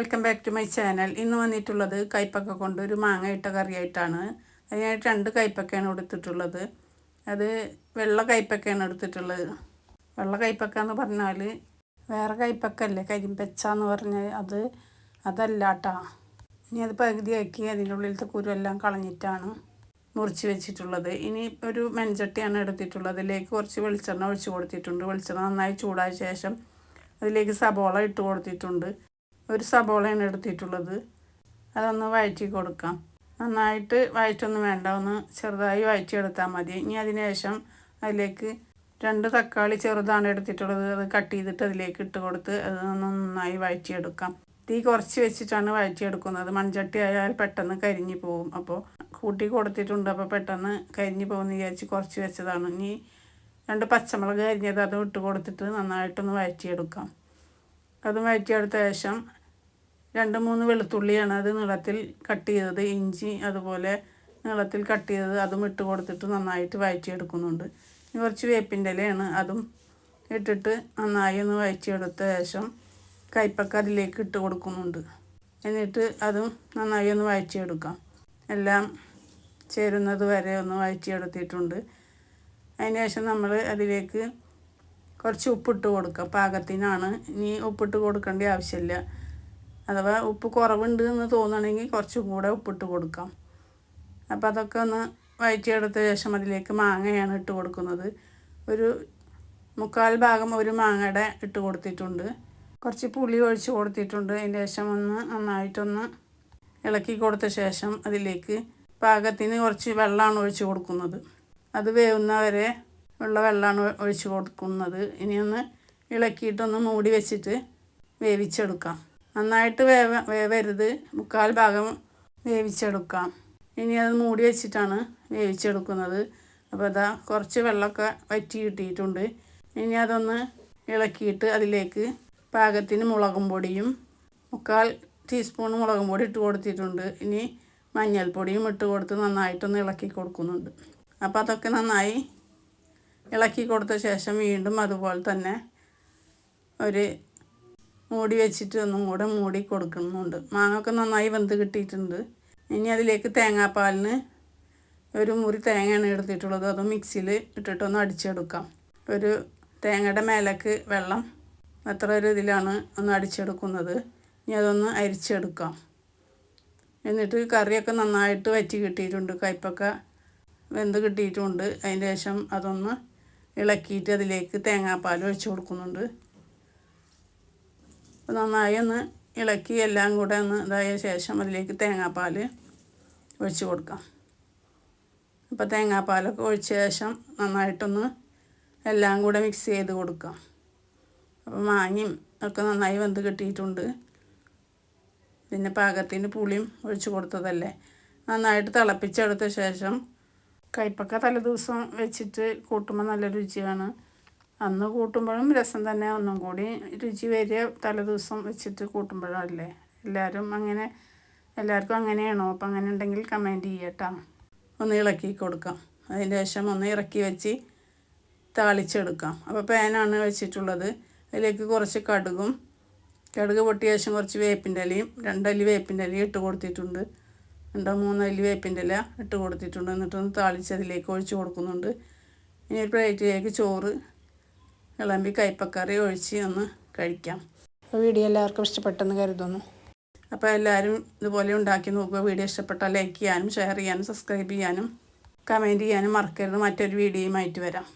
Welcome back to my channel ഇന്ന് വന്നിട്ടുള്ളത് കൈപ്പക്ക കൊണ്ട് ഒരു മാങ്ങ ഇട്ട കറിയായിട്ടാണ്. അതിനായിട്ട് രണ്ട് കൈപ്പക്കയാണ് എടുത്തിട്ടുള്ളത്. അത് വെള്ള കൈപ്പക്കയാണ് എടുത്തിട്ടുള്ളത്. വെള്ള കൈപ്പക്ക എന്ന് പറഞ്ഞാൽ വേറെ കയ്പക്കല്ലേ കരിമ്പച്ച എന്ന് പറഞ്ഞാൽ അത് അതല്ലാട്ടാ ഇനി അത് പകുതിയാക്കി അതിന്റെ ഉള്ളിലത്തെ കുരുവെല്ലാം കളഞ്ഞിട്ടാണ് മുറിച്ച് വെച്ചിട്ടുള്ളത്. ഇനി ഒരു മൺചട്ടിയാണ് എടുത്തിട്ടുള്ളത്. അതിലേക്ക് കുറച്ച് വെളിച്ചെണ്ണ ഒഴിച്ച് കൊടുത്തിട്ടുണ്ട്. വെളിച്ചെണ്ണ നന്നായി ചൂടായ ശേഷം അതിലേക്ക് സബോള ഇട്ട് കൊടുത്തിട്ടുണ്ട്. ഒരു സബോളയാണ് എടുത്തിട്ടുള്ളത്. അതൊന്ന് വഴറ്റി കൊടുക്കാം. നന്നായിട്ട് വഴറ്റൊന്നും വേണ്ട. ഒന്ന് ചെറുതായി വഴറ്റിയെടുത്താൽ മതി. ഇനി അതിനുശേഷം അതിലേക്ക് രണ്ട് തക്കാളി ചെറുതാണ് എടുത്തിട്ടുള്ളത്. അത് കട്ട് ചെയ്തിട്ട് അതിലേക്ക് ഇട്ട് കൊടുത്ത് അത് നന്നായി വഴറ്റിയെടുക്കാം. തീ കുറച്ച് വെച്ചിട്ടാണ് വഴറ്റിയെടുക്കുന്നത്. മൺചട്ടി ആയാൽ പെട്ടെന്ന് കരിഞ്ഞു പോകും അപ്പോൾ കൂട്ടി കൊടുത്തിട്ടുണ്ട്. അപ്പോൾ പെട്ടെന്ന് കരിഞ്ഞു പോകുമെന്ന് വിചാരിച്ച് കുറച്ച് വെച്ചതാണ്. ഇനി രണ്ട് പച്ചമുളക് കരിഞ്ഞത് അതും ഇട്ട് കൊടുത്തിട്ട് നന്നായിട്ടൊന്ന് വഴറ്റിയെടുക്കാം. അതും വഴറ്റിയെടുത്ത ശേഷം രണ്ട് മൂന്ന് വെളുത്തുള്ളിയാണ് അത് നീളത്തിൽ കട്ട് ചെയ്തത് ഇഞ്ചി അതുപോലെ നീളത്തിൽ കട്ട് ചെയ്തത് അതും ഇട്ട് കൊടുത്തിട്ട് നന്നായിട്ട് വഴറ്റിയെടുക്കുന്നുണ്ട്. കുറച്ച് വേപ്പിന്റെ ഇലയാണ് അതും ഇട്ടിട്ട് നന്നായി ഒന്ന് വഴറ്റിയെടുത്ത ശേഷം കയ്പക്ക അതിലേക്ക് ഇട്ട് കൊടുക്കുന്നുണ്ട്. എന്നിട്ട് അതും നന്നായി ഒന്ന് വഴറ്റിയെടുക്കാം. എല്ലാം ചേരുന്നത് വരെ ഒന്ന് വഴറ്റിയെടുത്തിട്ടുണ്ട്. അതിന് ശേഷം നമ്മൾ അതിലേക്ക് കുറച്ച് ഉപ്പിട്ട് കൊടുക്കുക പാകത്തിനാണ്. ഇനി ഉപ്പിട്ട് കൊടുക്കേണ്ട ആവശ്യമില്ല. അഥവാ ഉപ്പ് കുറവുണ്ട് എന്ന് തോന്നുകയാണെങ്കിൽ കുറച്ചും കൂടെ ഉപ്പിട്ട് കൊടുക്കാം. അപ്പോൾ അതൊക്കെ ഒന്ന് വഴറ്റിയെടുത്ത ശേഷം അതിലേക്ക് മാങ്ങയാണ് ഇട്ട് കൊടുക്കുന്നത്. ഒരു മുക്കാൽ ഭാഗം ഒരു മാങ്ങയുടെ ഇട്ട് കൊടുത്തിട്ടുണ്ട്. കുറച്ച് പുളി ഒഴിച്ച് കൊടുത്തിട്ടുണ്ട്. അതിന്റെ ശേഷം ഒന്ന് നന്നായിട്ടൊന്ന് ഇളക്കി കൊടുത്ത ശേഷം അതിലേക്ക് പാകത്തിന് കുറച്ച് വെള്ളമാണ് ഒഴിച്ച് കൊടുക്കുന്നത്. അത് വേവുന്നവരെ ഉള്ള വെള്ളമാണ് ഒഴിച്ച് കൊടുക്കുന്നത്. ഇനിയൊന്ന് ഇളക്കിയിട്ടൊന്ന് മൂടി വെച്ചിട്ട് വേവിച്ചെടുക്കാം. നന്നായിട്ട് വേവ വേവരുത്. മുക്കാൽ ഭാഗം വേവിച്ചെടുക്കാം. ഇനി അത് മൂടി വെച്ചിട്ടാണ് വേവിച്ചെടുക്കുന്നത്. അപ്പോൾ അതാ കുറച്ച് വെള്ളമൊക്കെ വറ്റി കിട്ടിയിട്ടുണ്ട്. ഇനി അതൊന്ന് ഇളക്കിയിട്ട് അതിലേക്ക് പാകത്തിന് മുളകും പൊടിയും മുക്കാൽ ടീസ്പൂൺ മുളകും പൊടി ഇട്ട് കൊടുത്തിട്ടുണ്ട്. ഇനി മഞ്ഞൾപ്പൊടിയും ഇട്ട് കൊടുത്ത് നന്നായിട്ടൊന്ന് ഇളക്കി കൊടുക്കുന്നുണ്ട്. അപ്പോൾ അതൊക്കെ നന്നായി ഇളക്കി കൊടുത്ത ശേഷം വീണ്ടും അതുപോലെ തന്നെ ഒരു മൂടി വെച്ചിട്ട് ഒന്നും കൂടെ മൂടി കൊടുക്കുന്നുണ്ട്. മാങ്ങൊക്കെ നന്നായി വെന്ത് കിട്ടിയിട്ടുണ്ട്. ഇനി അതിലേക്ക് തേങ്ങാപ്പാലിന് ഒരു മുറി തേങ്ങയാണ് എടുത്തിട്ടുള്ളത്. അത് മിക്സിയിൽ ഇട്ടിട്ടൊന്ന് അടിച്ചെടുക്കാം. ഒരു തേങ്ങയുടെ മേലേക്ക് വെള്ളം അത്ര ഒരു ഇതിലാണ് ഒന്ന് അടിച്ചെടുക്കുന്നത്. ഇനി അതൊന്ന് അരിച്ചെടുക്കാം. എന്നിട്ട് കറിയൊക്കെ നന്നായിട്ട് വറ്റി കിട്ടിയിട്ടുണ്ട്. കയ്പ്പൊക്കെ വെന്ത് കിട്ടിയിട്ടുണ്ട്. അതിന് ശേഷം അതൊന്ന് ഇളക്കിയിട്ട് അതിലേക്ക് തേങ്ങാപ്പാൽ ഒഴിച്ചു കൊടുക്കുന്നുണ്ട്. നന്നായി ഒന്ന് ഇളക്കി എല്ലാം കൂടെ ഒന്ന് ഇതായ ശേഷം അതിലേക്ക് തേങ്ങാപ്പാൽ ഒഴിച്ച് കൊടുക്കാം. അപ്പോൾ തേങ്ങാപ്പാലൊക്കെ ഒഴിച്ച ശേഷം നന്നായിട്ടൊന്ന് എല്ലാം കൂടെ മിക്സ് ചെയ്ത് കൊടുക്കാം. അപ്പോൾ മാങ്ങയും ഒക്കെ നന്നായി വെന്ത് കിട്ടിയിട്ടുണ്ട്. പിന്നെ പാകത്തിന് പുളിയും ഒഴിച്ച് കൊടുത്തതല്ലേ. നന്നായിട്ട് തിളപ്പിച്ചെടുത്ത ശേഷം കയ്പക്ക തലേദിവസം വെച്ചിട്ട് കൂട്ടുമ്പോൾ നല്ല രുചിയാണ്. അന്ന് കൂട്ടുമ്പോഴും രസം തന്നെ ഒന്നും കൂടി. രുചി വരിക തലേദിവസം വെച്ചിട്ട് കൂട്ടുമ്പോഴല്ലേ? എല്ലാവരും അങ്ങനെ എല്ലാവർക്കും അങ്ങനെയാണോ? അപ്പം അങ്ങനെ ഉണ്ടെങ്കിൽ കമന്റ് ചെയ്യട്ടോ. ഒന്ന് ഇളക്കി കൊടുക്കാം. അതിന്റെ ശേഷം ഒന്ന് ഇറക്കി വെച്ച് താളിച്ചെടുക്കാം. അപ്പോൾ പാനാണ് വെച്ചിട്ടുള്ളത്. അതിലേക്ക് കുറച്ച് കടുകും കടുക് പൊട്ടിയ ശേഷം കുറച്ച് വേപ്പിന്റെ ഇലയും രണ്ടല്ലി വേപ്പിന്റെ ഇലയും ഇട്ട് കൊടുത്തിട്ടുണ്ട്. രണ്ടോ മൂന്നോ അല്ലി വേപ്പിന്റെ ഇല ഇട്ട് കൊടുത്തിട്ടുണ്ട്. എന്നിട്ടൊന്ന് താളിച്ച് അതിലേക്ക് ഒഴിച്ച് കൊടുക്കുന്നുണ്ട്. ഇനി ഒരു പ്ലേറ്റിലേക്ക് ചോറ് വിളമ്പി കയ്പക്കറി ഒഴിച്ച് ഒന്ന് കഴിക്കാം. അപ്പോൾ വീഡിയോ എല്ലാവർക്കും ഇഷ്ടപ്പെട്ടെന്ന് കരുതുന്നു. അപ്പോൾ എല്ലാവരും ഇതുപോലെ ഉണ്ടാക്കി നോക്കുക. വീഡിയോ ഇഷ്ടപ്പെട്ടാൽ ലൈക്ക് ചെയ്യാനും ഷെയർ ചെയ്യാനും സബ്സ്ക്രൈബ് ചെയ്യാനും കമന്റ് ചെയ്യാനും മറക്കരുത്. മറ്റൊരു വീഡിയോയുമായിട്ട് വരാം.